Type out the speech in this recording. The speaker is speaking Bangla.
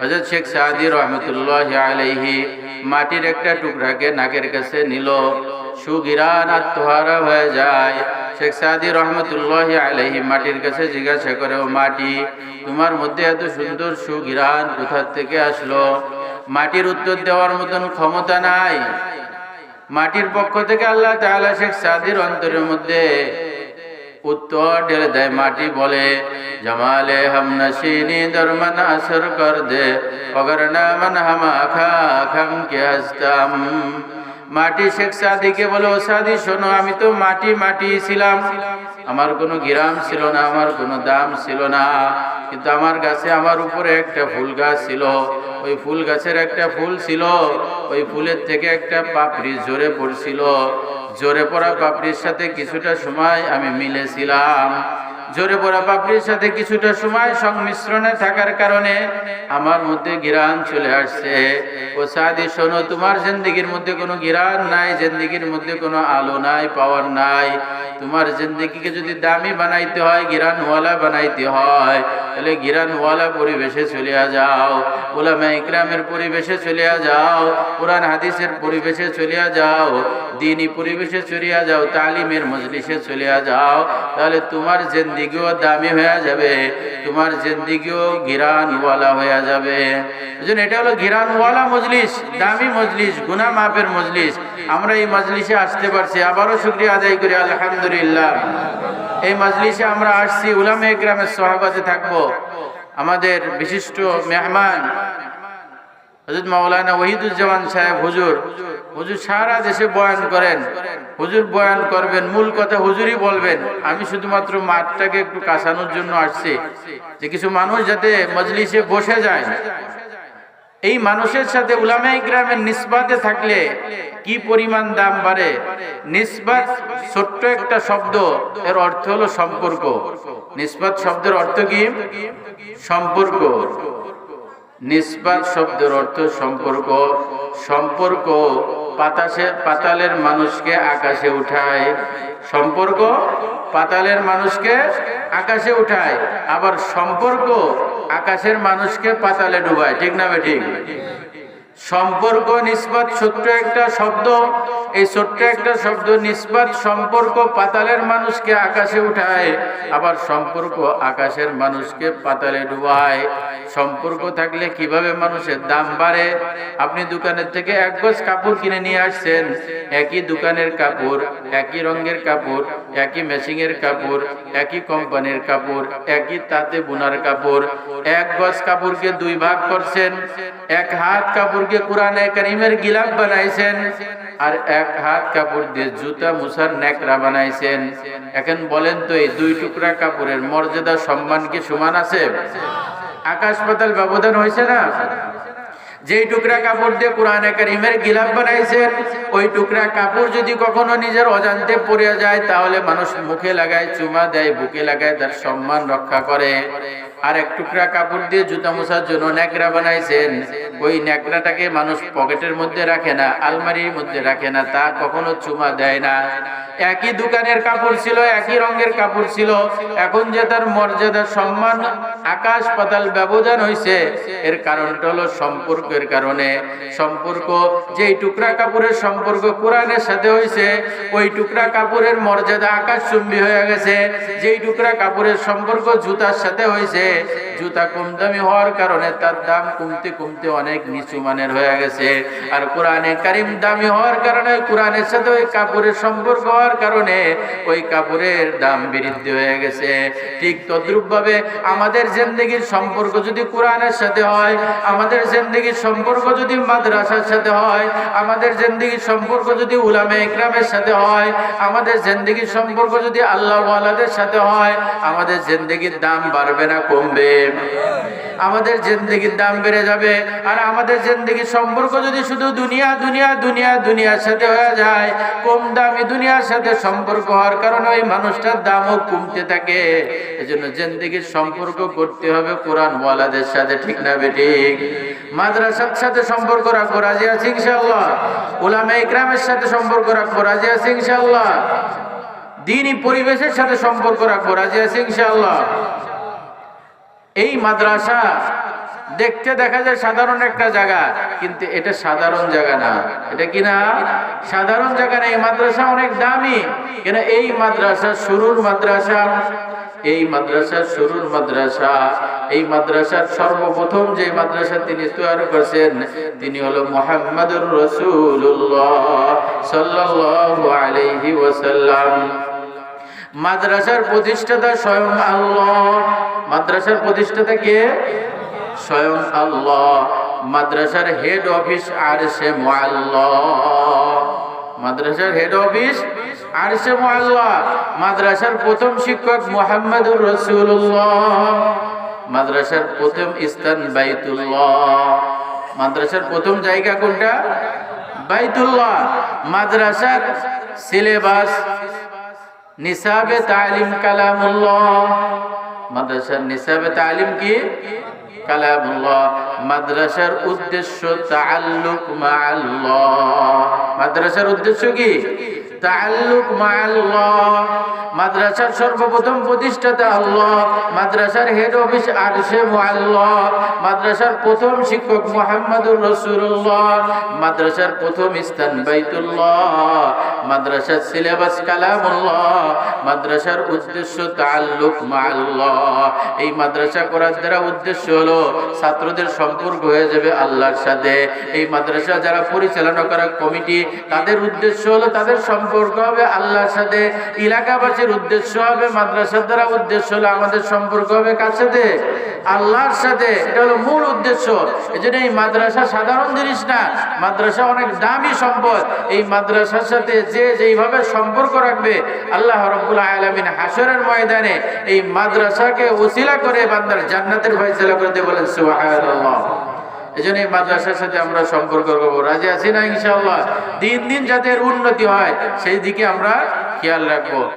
হজরত শেখ সাদি রহমতুল্লাহ আলাইহি মাটির একটা টুকরাকে নাকের কাছে নিল। সুগিরান আত্মহারা হয়ে যায়। শেখ সাদি রহমতুল্লাহ আলাইহি মাটির কাছে জিজ্ঞাসা করে, ও মাটি, তোমার মধ্যে এত সুন্দর সুগিরান কোথা থেকে আসলো? মাটির উত্তর দেওয়ার মতন ক্ষমতা নাই। মাটির পক্ষ থেকে আল্লাহ তাআলা শেখ সাদির অন্তরের মধ্যে উত্তর ঢেলে দেয় মাটি বলে, জমালে হাম নশিনি দরমন আসর কর দে, অগর না মন হাম আখা খাম কে হস্তাম। মাটি শেখ সাদিকে বলে, ও সাদি, শোনো, আমি তো মাটি মাটি ছিলাম। আমার কোনো গিরাম ছিল না, আমার কোনো দাম ছিল না। কিন্তু আমার গাছে আমার উপরে একটা ফুল গাছ ছিল। ওই ফুল গাছের একটা ফুল ছিল। ওই ফুলের থেকে একটা পাপড়ি জোরে পড়ছিল। জোরে পড়া পাপড়ির সাথে কিছুটা সময় আমি মিলেছিলাম। জোরে পড়া পাপড়ির সাথে কিছুটা সময় সংমিশ্রণে থাকার কারণে আমার মধ্যে গিরান চলে আসছে। ও সাদি, শোনো, তোমার জিন্দিগির মধ্যে কোনো গিরান নাই, জিন্দিগির মধ্যে কোনো আলো নাই পাওয়ার নাই। তোমার জিন্দিগিকে যদি দামি বানাইতে হয়, গিরানওয়ালা বানাইতে হয়, তাহলে গিরানওয়ালা পরিবেশে চলে যাও ওলামা ইকরামের পরিবেশে চলে যাও, কোরআন হাদিসের পরিবেশে চলে যাও দিনই পরিবেশে চলে যাও, তালিমের মজলিসে চলে যাও, তাহলে তোমার জিন্দিগিও দামি হয়ে যাবে, তোমার জিন্দিগিও গিরানওয়ালা হয়ে যাবে। এজন্য এটা হলো গিরানওয়ালা মজলিস, দামি মজলিস গুনা মাপের মজলিস। আমরা এই মজলিসে আসতে পারছি, আবারও শুক্রিয়া আদায় করি, আলহামদুলিল্লাহ। এই মজলিসে আমরা আসছি উলামে গ্রামের সহাবাতে থাকব। আমাদের বিশিষ্ট মেহমান হজরত মাওলানা ওহিদুজ্জামান সাহেব, হুজুর। হুজুর সারা দেশে বয়ান করেন। হুজুর বয়ান করবেন, মূল কথা হুজুরই বলবেন। আমি শুধুমাত্র মাঠটাকে একটু কাঁচানোর জন্য আসছি, যে কিছু মানুষ যাতে মজলিসে বসে যায়। এই মানুষের সাথে উলামাই গ্রামের নিসবাতে থাকলে কি পরিমাণ দাম বাড়ে? নিসবাত ছোট্ট একটা শব্দ, এর অর্থ হলো সম্পর্ক। নিসবাত শব্দের অর্থ কি? সম্পর্ক। নিষ্পাত শব্দের অর্থ সম্পর্ক। সম্পর্ক পাতাসে পাতালের মানুষকে আকাশে উঠায়। সম্পর্ক পাতালের মানুষকে আকাশে উঠায়, আবার সম্পর্ক আকাশের মানুষকে পাতালে ডুবায়। ঠিক না ঠিক সম্পর্ক নিষ্পাত ছোট্ট একটা শব্দ। এই ছোট্ট একটা শব্দ নিষ্পাত সম্পর্ক পাতালের মানুষকে আকাশে উঠায়, আবার সম্পর্ক আকাশের মানুষকে পাতালে ডুবায়। সম্পর্ক থাকলে কীভাবে মানুষের দাম বাড়ে? আপনি দোকানের থেকে এক গজ কাপড় কিনে নিয়ে আসছেন, একই দোকানের কাপড়, একই রঙের কাপড়, একই মেশিংয়ের কাপড়, একই কোম্পানির কাপড়, একই তাতে বোনার কাপড়। এক গজ কাপড়কে দুই ভাগ করছেন, এক হাত কাপড়কে কোরআনে করিমের গিলাফ বানাইছেন। আর এক হাত কাপড় দিয়ে জুতা মুসার ন্যাকড়া বানাইছেন। এখন বলেন তো, এই দুই টুকরা কাপড়ের মর্যাদা, সম্মান কি সমান আছে? আকাশ পাতাল ব্যবধান হয়েছে না? যেই টুকরা কাপড় দিয়ে কোরআনে কারিমের গিলাফ বানাইছেন, ওই টুকরা কাপড় যদি কখনো নিজের অজান্তে পড়ে যায়, তাহলে মানুষ মুখে লাগায়, চুমা দেয়, বুকে লাগায়, তার সম্মান রক্ষা করে। আর এক টুকরা কাপড় দিয়ে জুতা মোছার জন্য ন্যাকড়া বানাইছেন, ওই ন্যাকড়াটাকে মানুষ পকেটের মধ্যে রাখে না, আলমারির মধ্যে রাখে না, তা কখনো চুমা দেয় না। একই দোকানের কাপড় ছিল, একই রঙের কাপড় ছিল, এখন যে তার মর্যাদা সম্মান আকাশ পাতাল ব্যবধান হয়েছে এর কারণটা হলো সম্পর্কের কারণে সম্পর্ক, যেই টুকরা কাপড়ের সম্পর্ক কোরআনের সাথে হয়েছে ওই টুকরা কাপড়ের মর্যাদা আকাশ চুম্বি হয়ে গেছে। যেই টুকরা কাপড়ের সম্পর্ক জুতার সাথে হয়েছে জুতা কম দামি হওয়ার কারণে তার দাম কমতে কমতে অনেক নিচু মানের হয়ে গেছে। আর কোরআনে কারিম দামি হওয়ার কারণে, কোরআনের সাথে ওই কাপড়ের সম্পর্ক হওয়ার কারণে ওই কাপড়ের দাম বৃদ্ধি হয়ে গেছে। ঠিক তদ্রুপ ভাবে আমাদের জিন্দগির সম্পর্ক যদি কোরআনের সাথে হয়, আমাদের জিন্দগির সম্পর্ক যদি মাদ্রাসার সাথে হয়, আমাদের জিন্দগির সম্পর্ক যদি উলামে ইকরামের সাথে হয়, আমাদের জিন্দগির সম্পর্ক যদি আল্লাহওয়ালাদের সাথে হয়, আমাদের জিন্দগির দাম বাড়বে না, কমবে। আমাদের জিন্দগির দাম বেড়ে যাবে। আর আমাদের জিন্দগির সম্পর্ক যদি শুধু দুনিয়া দুনিয়া দুনিয়া, দুনিয়ার সাথে হয়ে যায়, কম দামি দুনিয়ার সাথে সম্পর্ক হওয়ার কারণে ওই মানুষটার দামও কমতে থাকে। এজন্য জিন্দগির সম্পর্ক করতে হবে কোরআন ওয়ালাদের সাথে, ঠিক না বেঠিক মাদ্রাসার সাথে সম্পর্ক রাখব, রাজি আছি ইনশাআল্লাহ? উলামা ইকরামের সাথে সম্পর্ক রাখব, রাজি আছি ইনশাআল্লাহ? দিনই পরিবেশের সাথে সম্পর্ক রাখব, রাজি আছি ইনশাআল্লাহ? এই মাদ্রাসা দেখতে দেখা যায় সাধারণ একটা জায়গা, কিন্তু এটা সাধারণ জায়গা না। এটা কি না? সাধারণ জায়গা না, এই মাদ্রাসা অনেক দামি। কেন এই মাদ্রাসা শুরুর মাদ্রাসা? এই মাদ্রাসার শুরুর মাদ্রাসা, এই মাদ্রাসার সর্বপ্রথম যে মাদ্রাসা তিনি তৈরি করেছেন, তিনি হলো মোহাম্মদুর রসুল্লাহ সাল্লাল্লাহু আলাইহি ওয়াসাল্লাম। মাদ্রাসার প্রতিষ্ঠাতা স্বয়ং আল্লাহ। মাদ্রাসার প্রতিষ্ঠাতা কে? স্বয়ং আল্লাহ। মাদ্রাসার হেড অফিস আর সে মাদ্রাসার হেড অফিস আর সে মাদ্রাসার প্রথম শিক্ষক মোহাম্মদুর রসুল্লাহ মাদ্রাসার প্রথম স্থান বাইতুল্লাহ। মাদ্রাসার প্রথম জায়গা কোনটা? বাইতুল্লাহ। মাদ্রাসার সিলেবাস নিসাবে তালিম কালামুল্লাহ। মাদ্রাসার নিসাবে তালিম কি? কালামুল্লাহ। মাদ্রাসার উদ্দেশ্য তাআল্লুক মাআল্লাহ। মাদ্রাসার উদ্দেশ্য কি? তাআল্লুক মাআল্লাহ। মাদ্রাসার সর্বপ্রথম প্রতিষ্ঠাতা আল্লাহ। মাদ্রাসার হেড অফিস আরশে মুআল্লাহ। মাদ্রাসার প্রথম শিক্ষক মুহাম্মদুর রাসূলুল্লাহ। মাদ্রাসার প্রথম স্থান বাইতুল্লাহ। মাদ্রাসার সিলেবাস কালামুল্লাহ, মাদ্রাসার উদ্দেশ্য তাআল্লুক মাআল্লাহ। এই মাদ্রাসা করার দ্বারা উদ্দেশ্য হলো ছাত্রদের সম্পর্ক হয়ে যাবে আল্লাহর সাথে। এই মাদ্রাসা যারা পরিচালনা করা কমিটি, তাদের উদ্দেশ্য হলো তাদের সম্পর্ক হবে আল্লাহর সাথে। এলাকাবাসীর উদ্দেশ্য হবে মাদ্রাসার দ্বারা উদ্দেশ্য হলো আমাদের সম্পর্ক হবে কার সাথে? আল্লাহর সাথে, এটা হলো মূল উদ্দেশ্য। এই জন্য এই মাদ্রাসা সাধারণ জিনিস না। মাদ্রাসা অনেক দামি সম্পদ। এই মাদ্রাসার সাথে যে যেইভাবে সম্পর্ক রাখবে, আল্লাহ রব্বুল আলমিন হাসরের ময়দানে এই মাদ্রাসাকে ওসিলা করে বান্দার জান্নাতের ফয়সলা করতে বলেন, সুবহানাল্লাহ। এই জন্য এই মাদ্রাসার সাথে আমরা সম্পর্ক করব। রাজি আছি না, ইনশাআল্লাহ? দিন দিন যাদের উন্নতি হয়, সেই দিকে আমরা খেয়াল রাখব।